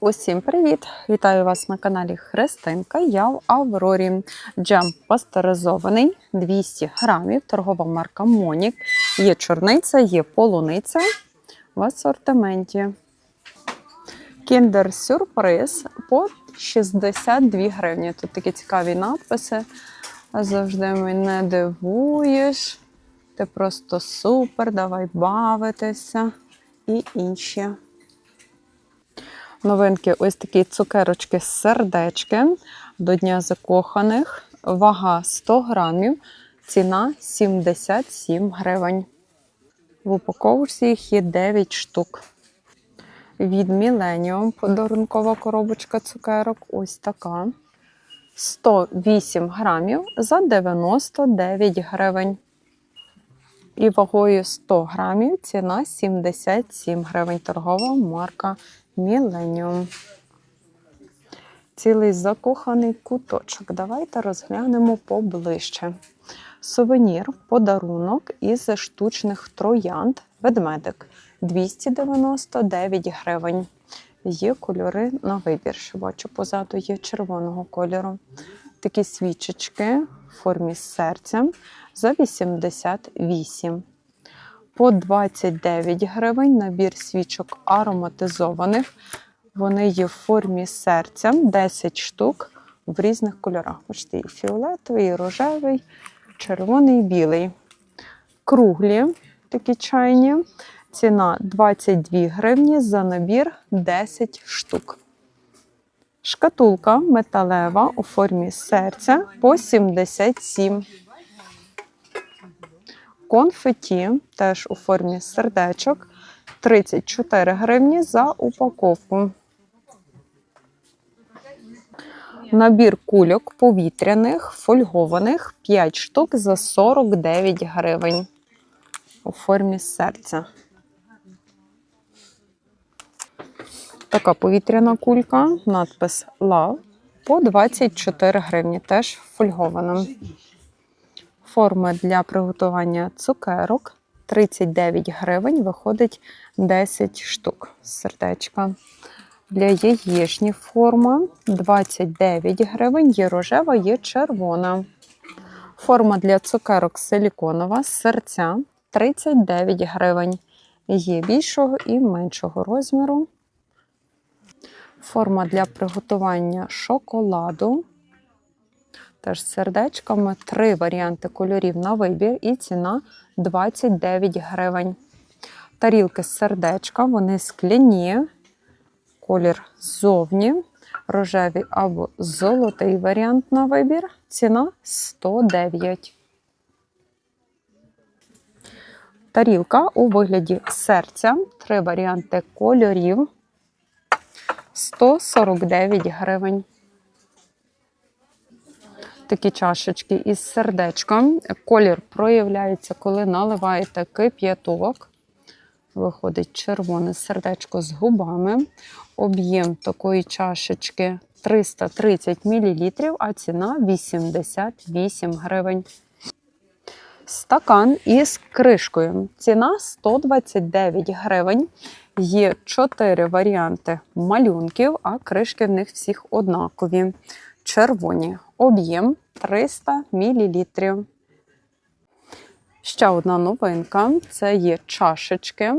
Усім привіт! Вітаю вас на каналі Христинка. Я в Аврорі. Джем пастеризований 200 грамів, торгова марка Монік. Є чорниця, є полуниця в асортименті. Кіндер сюрприз по 62 гривні. Тут такі цікаві надписи. Завжди мене дивуєш. Ти просто супер, давай бавитися. І інші. Новинки ось такі цукерочки сердечки до Дня закоханих. Вага 100 грамів, ціна 77 гривень. В упаковці їх є 9 штук. Від Millennium подарункова коробочка цукерок ось така. 108 грамів за 99 гривень. І вагою 100 грамів ціна 77 гривень. Торгова марка Millennium. Цілий закоханий куточок. Давайте розглянемо поближче. Сувенір, подарунок із штучних троянд. Ведмедик 299 гривень. Є кольори на вибір. Що бачу, позаду є червоного кольору. Такі свічечки в формі серця за 88. По 29 гривень набір свічок ароматизованих. Вони є в формі серця 10 штук в різних кольорах. Бачите, і фіолетовий, і рожевий, червоний, і білий. Круглі такі чайні. Ціна 22 гривні за набір 10 штук. Шкатулка металева у формі серця по 77. Конфеті теж у формі сердечок 34 гривні за упаковку. Набір кульок повітряних, фольгованих 5 штук за 49 гривень у формі серця. Така повітряна кулька, надпис Love по 24 гривні, теж фольгована. Форми для приготування цукерок 39 гривень, виходить 10 штук з сердечка. Для яєчні форма 29 гривень, є рожева, є червона. Форма для цукерок силіконова з серця 39 гривень. Є більшого і меншого розміру. Форма для приготування шоколаду. Теж з сердечками. Три варіанти кольорів на вибір і ціна 29 гривень. Тарілки з сердечка, вони скляні, колір ззовні, рожевий або золотий варіант на вибір. Ціна 109. Тарілка у вигляді серця. Три варіанти кольорів. 149 гривень. Такі чашечки із сердечком. Колір проявляється, коли наливаєте кип'яток. Виходить червоне сердечко з губами. Об'єм такої чашечки 330 мл, а ціна 88 гривень. Стакан із кришкою. Ціна 129 гривень. Є 4 варіанти малюнків, а кришки в них всіх однакові. Червоні. Об'єм 300 мл. Ще одна новинка це є чашечки.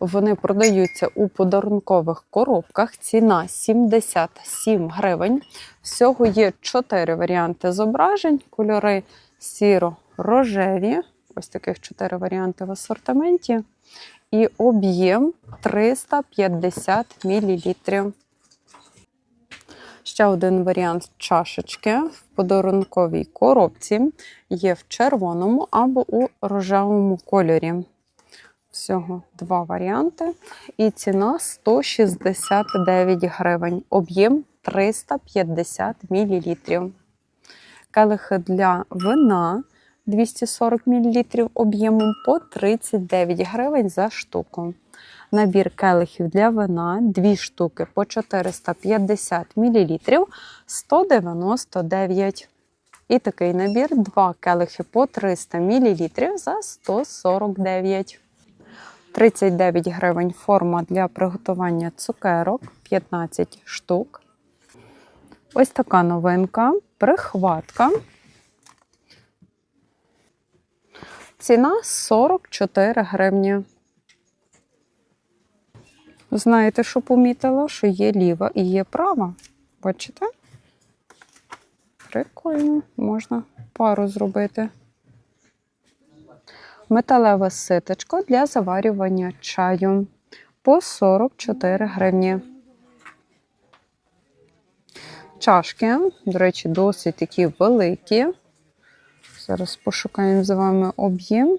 Вони продаються у подарункових коробках. Ціна 77 гривень. Всього є 4 варіанти зображень, кольори сіро-рожеві. Ось таких 4 варіанти в асортименті. І об'єм 350 мл. Ще один варіант чашечки в подарунковій коробці є в червоному або у рожевому кольорі. Всього два варіанти. І ціна 169 гривень. Об'єм 350 мл. Келихи для вина 240 мл об'ємом по 39 гривень за штуку. Набір келихів для вина 2 штуки по 450 мл 199. І такий набір 2 келихи по 300 мл за 149. 39 гривень форма для приготування цукерок 15 штук. Ось така новинка, прихватка. Ціна 44 гривні. Знаєте, що помітила? Що є ліва і є права. Бачите? Прикольно, можна пару зробити. Металева ситочка для заварювання чаю по 44 гривні. Чашки, до речі, досить такі великі. Зараз пошукаємо з вами об'єм.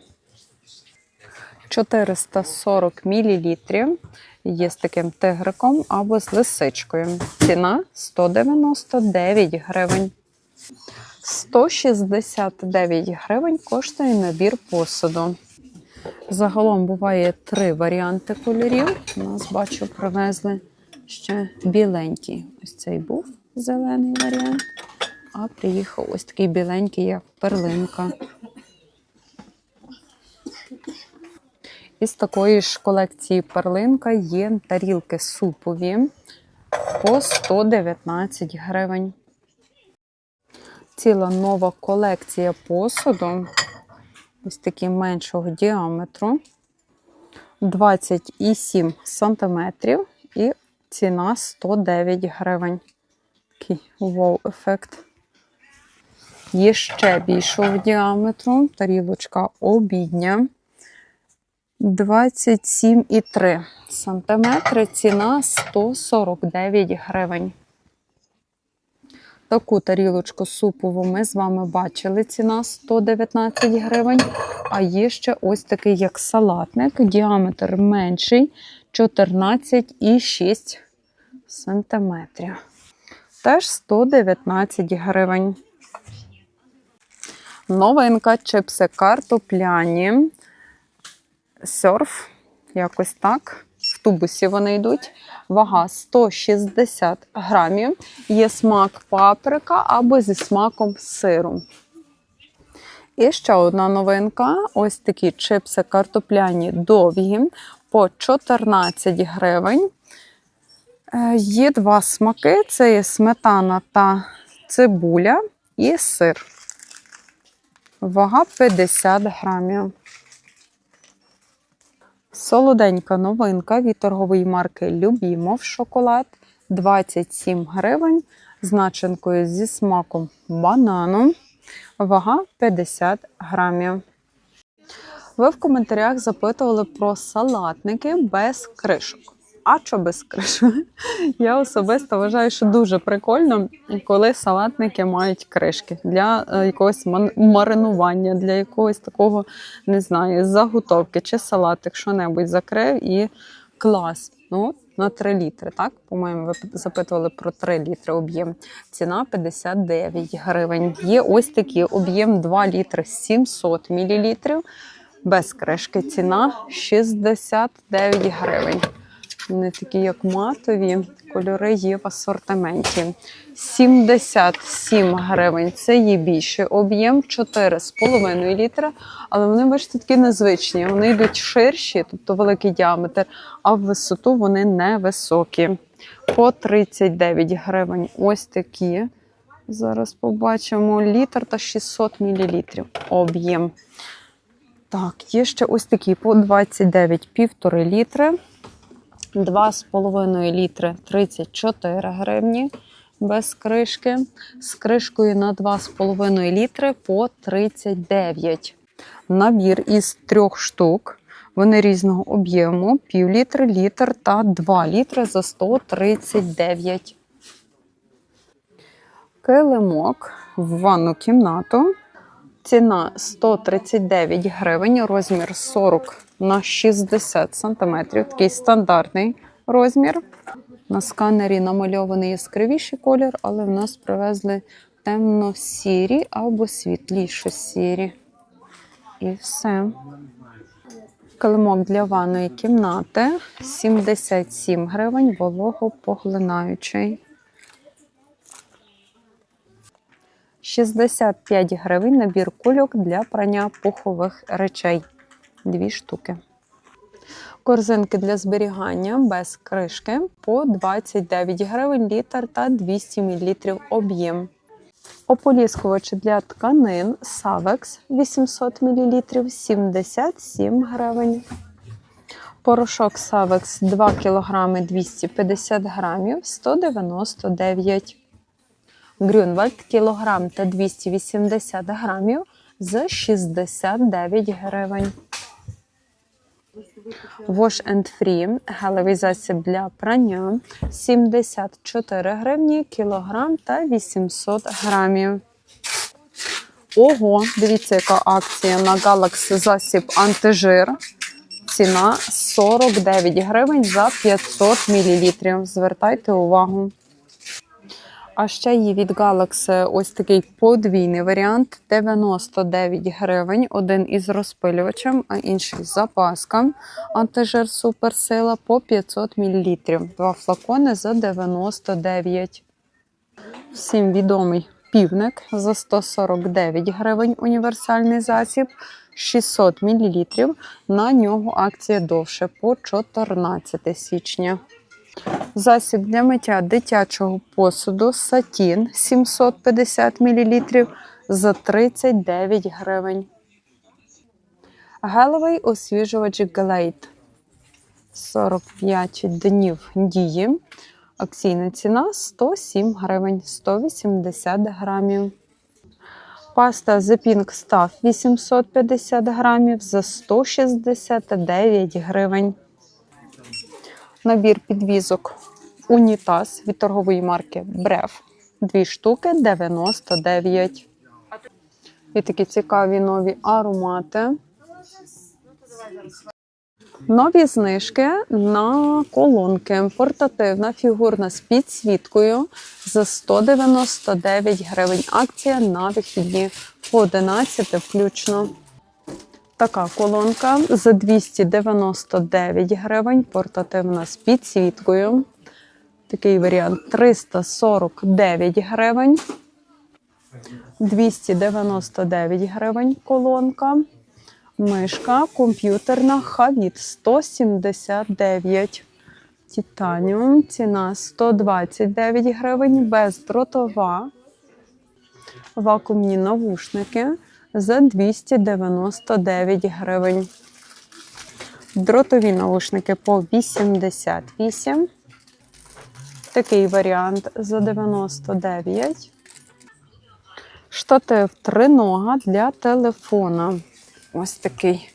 440 мл. Є з таким тигриком або з лисичкою. Ціна 199 гривень. 169 гривень коштує набір посуду. Загалом буває три варіанти кольорів. У нас бачу, привезли ще біленький. Ось цей був зелений варіант. А приїхав ось такий біленький, як перлинка. Із такої ж колекції перлинка є тарілки супові по 119 гривень. Ціла нова колекція посуду. Ось такий меншого діаметру. 27 сантиметрів і ціна 109 гривень. Такий вау-ефект. Є ще більшого діаметру. Тарілочка обідня. 27,3 сантиметри. Ціна 149 гривень. Таку тарілочку супову ми з вами бачили. Ціна 119 гривень. А є ще ось такий, як салатник, діаметр менший 14,6 сантиметрів. Теж 119 гривень. Новинка чипси картопляні. Серф, якось так. В тубусі вони йдуть. Вага 160 грамів. Є смак паприка або зі смаком сиру. І ще одна новинка: ось такі чипси картопляні довгі по 14 гривень. Е, Є два смаки: це є сметана та цибуля і сир. Вага 50 грамів. Солоденька новинка від торгової марки Любімов шоколад 27 гривень з начинкою зі смаком банану. Вага 50 грамів. Ви в коментарях запитували про салатники без кришок. А що без кришок? Я особисто вважаю, що дуже прикольно, коли салатники мають кришки для е, якогось маринування, для якогось такого, не знаю, заготовки чи салатик, що-небудь закрив і клас. Ну, на 3 літри, так? По-моєму, ви запитували про 3 літри об'єм. Ціна 59 гривень. Є ось такий об'єм 2 літри 700 мл. Без кришки ціна 69 гривень. Вони такі, як матові, кольори є в асортименті. 77 гривень. Це є більший об'єм 4,5 літра. Але вони, бачите, такі незвичні. Вони йдуть ширші, тобто великий діаметр, а в висоту вони невисокі. По 39 гривень. Ось такі. Зараз побачимо літр та 600 мл об'єм. Так, є ще ось такі по 29 півтори літри. 2,5 літри 34 гривні без кришки. З кришкою на 2,5 літри по 39. Набір із трьох штук. Вони різного об'єму: пів літри, літр та 2 літри за 139. Килимок в ванну кімнату. Ціна 139 гривень, розмір 40 на 60 сантиметрів. Такий стандартний розмір. На сканері намальований яскравіший колір, але в нас привезли темно-сірі або світлішо-сірі. І все. Килимок для ванної кімнати 77 гривень, вологопоглинаючий. 65 гривень набір кульок для прання пухових речей. Дві штуки. Корзинки для зберігання без кришки по 29 гривень літр та 200 мл об'єм. Ополіскувачі для тканин Savex 800 мл 77 гривень. Порошок Savex 2 кг 250 грамів 199 Грюнвальд кілограм та 280 грамів за 69 гривень. Wash and Free гелевий засіб для прання 74 гривні кілограм та 800 грамів. Ого, дивіться, яка акція на Galaxy засіб антижир. Ціна 49 гривень за 500 мл. Звертайте увагу. А ще є від Galaxy ось такий подвійний варіант 99 гривень. Один із розпилювачем, а інший з запаском. Антижир суперсила по 500 мл. Два флакони за 99. Всім відомий півник за 149 гривень універсальний засіб. 600 мл. На нього акція довше по 14 січня. Засіб для миття дитячого посуду Сатін 750 мл за 39 гривень. Гелевий освіжувач Glade 45 днів дії. Акційна ціна 107 гривень 180 грамів. Паста Pink Stuff 850 грамів за 169 гривень. Набір підвізок Унітаз від торгової марки Бреф. Дві штуки 99. І такі цікаві нові аромати. Нові знижки на колонки. Портативна фігурна з підсвіткою за 199 гривень. Акція на вихідні по 11 включно. Така колонка за 299 гривень. Портативна з підсвіткою. Такий варіант 349 гривень. 299 гривень колонка. Мишка комп'ютерна Хавіт 179. Титаніум. Ціна 129 гривень. Бездротова. Вакуумні навушники за 299 гривень. Дротові навушники по 88. Такий варіант за 99. Штатив тринога для телефона. Ось такий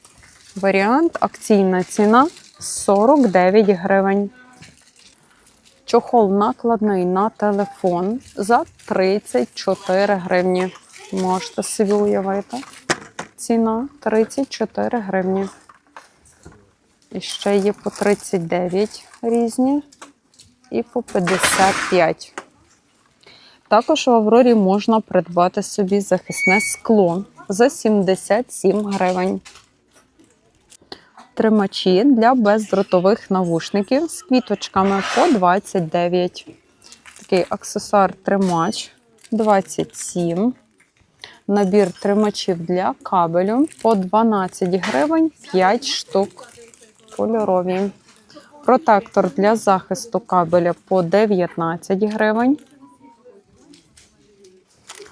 варіант. Акційна ціна 49 гривень. Чохол накладний на телефон за 34 гривні. Можете собі уявити. Ціна 34 гривні. І ще є по 39 різні і по 55. Також в Аврорі можна придбати собі захисне скло за 77 гривень. Тримачі для бездротових навушників з квіточками по 29. Такий аксесуар-тримач 27. Набір тримачів для кабелю по 12 гривень 5 штук. Кольорові. Протектор для захисту кабеля по 19 гривень.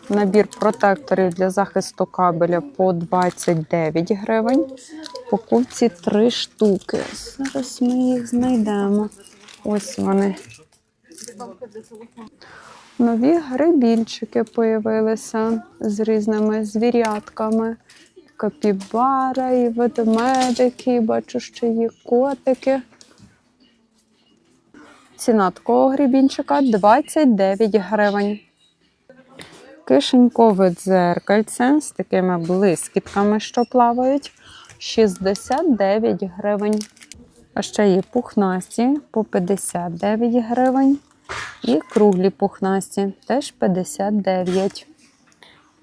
Набір протекторів для захисту кабеля по 29 гривень. Покупці 3 штуки. Зараз ми їх знайдемо. Ось вони. Нові грибінчики появилися з різними звірятками. Капібара і ведмедики, бачу, що є котики. Ціна такого грибінчика 29 гривень. Кишенькове дзеркальце з такими блискітками, що плавають, 69 гривень. А ще є пухнасті по 59 гривень. І круглі пухнасті теж 59.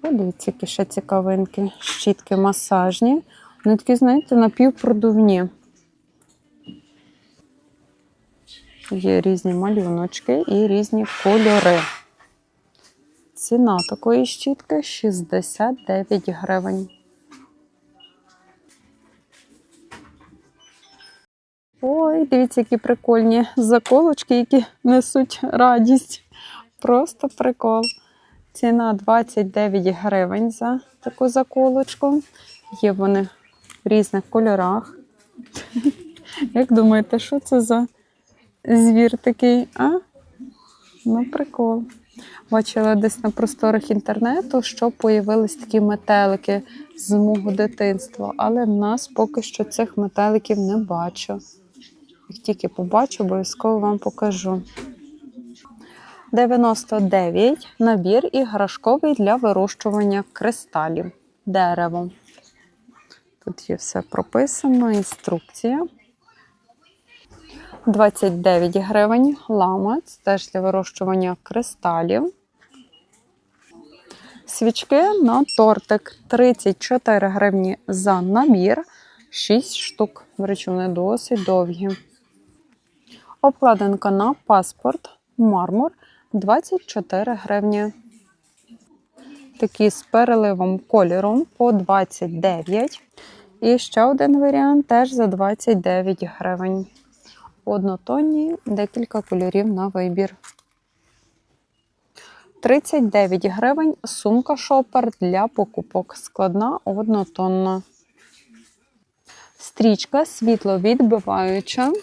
Подивіться, які ще цікавинки. Щітки масажні. Вони такі, знаєте, напівпродувні. Є різні малюночки і різні кольори. Ціна такої щітки 69 гривень. Ой, дивіться, які прикольні заколочки, які несуть радість. Просто прикол. Ціна 29 гривень за таку заколочку. Є вони в різних кольорах. Як думаєте, що це за звір такий? А? Ну, прикол. Бачила десь на просторах інтернету, що появились такі метелики з мого дитинства, але в нас поки що цих метеликів не бачу. Як тільки побачу, обов'язково вам покажу. 99 набір іграшковий для вирощування кристалів. Дерево. Тут є все прописано, інструкція. 29 гривень ламець, теж для вирощування кристалів. Свічки на тортик 34 гривні за набір, 6 штук. До речі, вони досить довгі. Обкладинка на паспорт, мармур 24 гривні. Такі з переливом кольором по 29. І ще один варіант теж за 29 гривень. Однотонні, декілька кольорів на вибір. 39 гривень сумка шопер для покупок. Складна однотонна. Стрічка світловідбиваюча.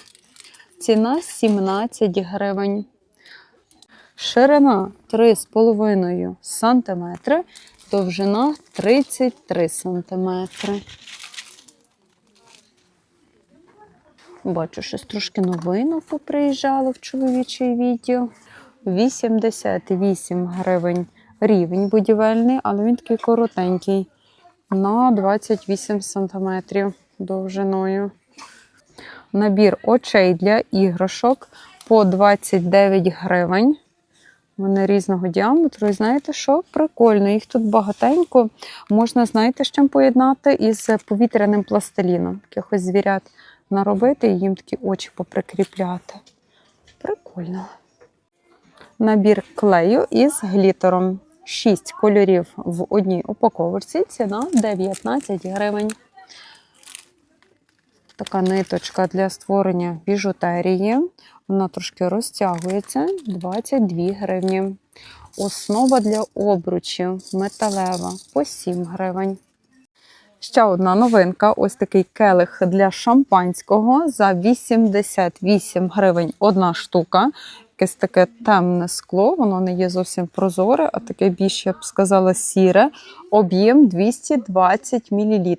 Ціна 17 гривень. Ширина 3,5 см, довжина 33 см. Бачу, щось трошки новинок поприїжджало в чоловічий відділ. 88 гривень рівень будівельний, але він такий коротенький. На 28 см довжиною. Набір очей для іграшок по 29 гривень. Вони різного діаметру. І знаєте що? Прикольно, їх тут багатенько. Можна, знаєте, з чим поєднати із повітряним пластиліном. Якихось звірят наробити і їм такі очі поприкріпляти. Прикольно. Набір клею із глітером. 6 кольорів в одній упаковці. Ціна 19 гривень. Така ниточка для створення біжутерії. Вона трошки розтягується 22 гривні. Основа для обручів металева по 7 гривень. Ще одна новинка: ось такий келих для шампанського за 88 гривень одна штука. Якесь таке темне скло, воно не є зовсім прозоре, а таке більше, я б сказала, сіре. Об'єм 220 мл.